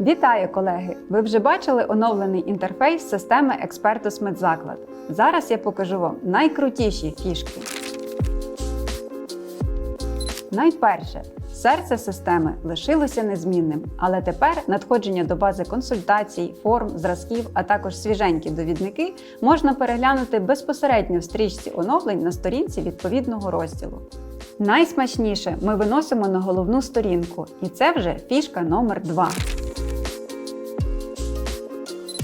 Вітаю, колеги! Ви вже бачили оновлений інтерфейс системи Експертус Медзаклад. Зараз я покажу вам найкрутіші фішки. Найперше, серце системи лишилося незмінним, але тепер надходження до бази консультацій, форм, зразків, а також свіженькі довідники можна переглянути безпосередньо в стрічці оновлень на сторінці відповідного розділу. Найсмачніше ми виносимо на головну сторінку, і це вже фішка номер 2.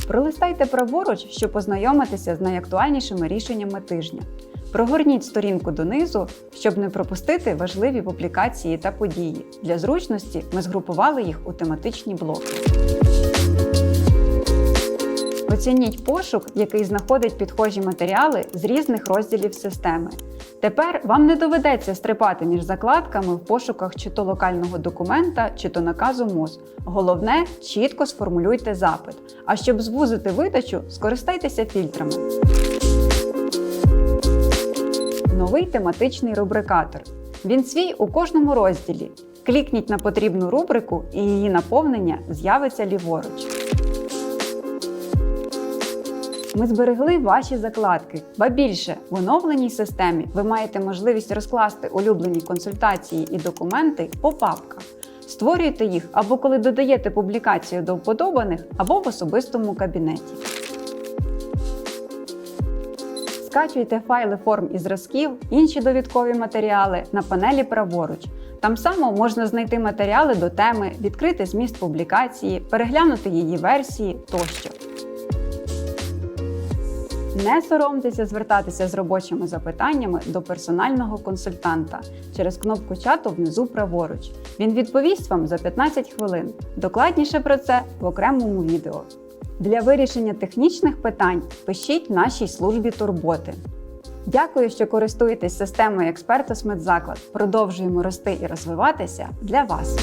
Пролистайте праворуч, щоб познайомитися з найактуальнішими рішеннями тижня. Прогорніть сторінку донизу, щоб не пропустити важливі публікації та події. Для зручності ми згрупували їх у тематичні блоки. Оцініть пошук, який знаходить підхожі матеріали з різних розділів системи. Тепер вам не доведеться стрибати між закладками в пошуках чи то локального документа, чи то наказу МОЗ. Головне, чітко сформулюйте запит. А щоб звузити видачу, скористайтеся фільтрами. Новий тематичний рубрикатор. Він свій у кожному розділі. Клікніть на потрібну рубрику, і її наповнення з'явиться ліворуч. Ми зберегли ваші закладки, ба більше в оновленій системі ви маєте можливість розкласти улюблені консультації і документи по папках. Створюйте їх або коли додаєте публікацію до вподобаних, або в особистому кабінеті. Скачуйте файли форм і зразків, інші довідкові матеріали на панелі праворуч. Там само можна знайти матеріали до теми, відкрити зміст публікації, переглянути її версії тощо. Не соромтеся звертатися з робочими запитаннями до персонального консультанта через кнопку чату внизу праворуч. Він відповість вам за 15 хвилин. Докладніше про це в окремому відео. Для вирішення технічних питань пишіть нашій службі турботи. Дякую, що користуєтесь системою Експертус Медзаклад. Продовжуємо рости і розвиватися для вас.